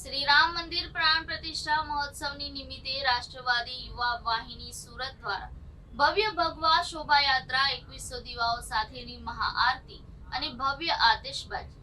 શ્રી રામ મંદિર પ્રાણ પ્રતિષ્ઠા મહોત્સવની નિમિત્તે રાષ્ટ્રવાદી યુવા વાહિની સુરત દ્વારા ભવ્ય ભગવા શોભાયાત્રા એકવીસો દીવાઓ સાથેની મહાઆરતી અને ભવ્ય આતિશબાજી.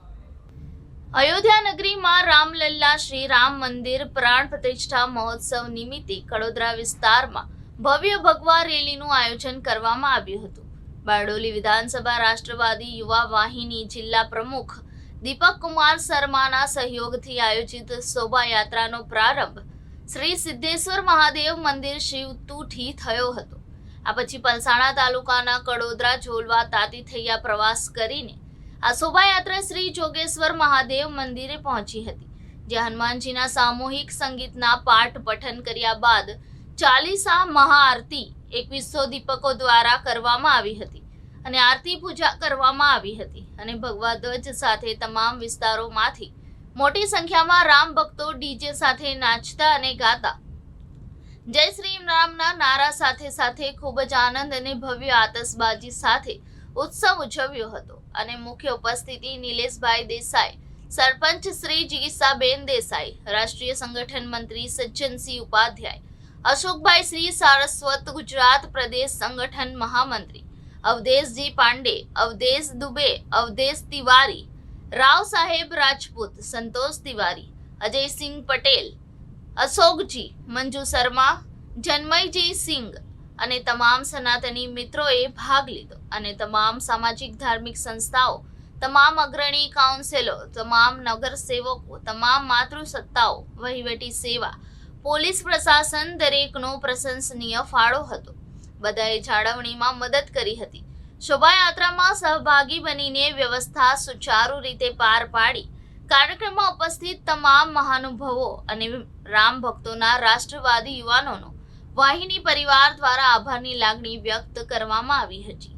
અયોધ્યા નગરીમાં રામલલ્લા શ્રી રામ મંદિર પ્રાણ પ્રતિષ્ઠા મહોત્સવ નિમિત્તે કડોદરા વિસ્તારમાં ભવ્ય ભગવા રેલીનું આયોજન કરવામાં આવ્યું હતું. બારડોલી વિધાનસભા રાષ્ટ્રવાદી યુવા વાહિની જિલ્લા પ્રમુખ દીપક કુમાર શર્માના સહયોગથી આયોજિત શોભાયાત્રાનો પ્રારંભ શ્રી સિદ્ધેશ્વર મહાદેવ મંદિર શિવતુથી થયો હતો. આ પછી પલસાણા તાલુકાના કડોદરા, ઝોલવા તાતી થૈયા પ્રવાસ કરીને આ શોભાયાત્રા શ્રી જોગેશ્વર મહાદેવ મંદિરે પહોંચી હતી, જ્યાં હનુમાનજીના સામૂહિક સંગીતના પાઠ પઠન કર્યા બાદ ચાલીસા મહાઆરતી એકવીસો દીપકો દ્વારા કરવામાં આવી હતી. અને આરતી પૂજા કરવામાં આવી હતી. અને ભગવા ધ્વજ સાથે તમામ વિસ્તારોમાંથી મોટી સંખ્યામાં રામ ભક્તો ડીજે સાથે નાચતા અને ગાતા. જય શ્રી રામના નારા સાથે સાથે ખૂબ જ આનંદ અને ભવ્ય આતશબાજી સાથે ઉત્સવ ઉજવ્યો હતો. અને મુખ્ય ઉપસ્થિતિ નિલેશભાઈ દેસાઈ, સરપંચ શ્રી જીગીસાબેન દેસાઈ, રાષ્ટ્રીય સંગઠન મંત્રી સજ્જનસિંહ ઉપાધ્યાય, અશોકભાઈ શ્રી સારસ્વત ગુજરાત પ્રદેશ સંગઠન મહામંત્રી અવધેશજી પાંડે, અવધેશ દુબે, અવધેશ તિવારી, રાવ સાહેબ રાજપૂત, સંતોષ તિવારી, અજયસિંહ પટેલ, અશોકજી, મંજુ શર્મા, જન્મયજી સિંઘ અને તમામ સનાતની મિત્રોએ ભાગ લીધો અને તમામ સામાજિક ધાર્મિક સંસ્થાઓ, તમામ અગ્રણી કાઉન્સિલો, તમામ નગરસેવકો તમામ માતૃસત્તાઓ, વહીવટી સેવા, પોલીસ પ્રશાસન દરેકનો પ્રશંસનીય ફાળો હતો. બધાએ જાળવણીમાં મદદ કરી હતી. શોભાયાત્રામાં સહભાગી બનીને વ્યવસ્થા સુચારુ રીતે પાર પાડી. કાર્યક્રમમાં ઉપસ્થિત તમામ મહાનુભાવો અને રામ ભક્તોના રાષ્ટ્રવાદી યુવાનોનો વાહિની પરિવાર દ્વારા આભારની લાગણી વ્યક્ત કરવામાં આવી હતી.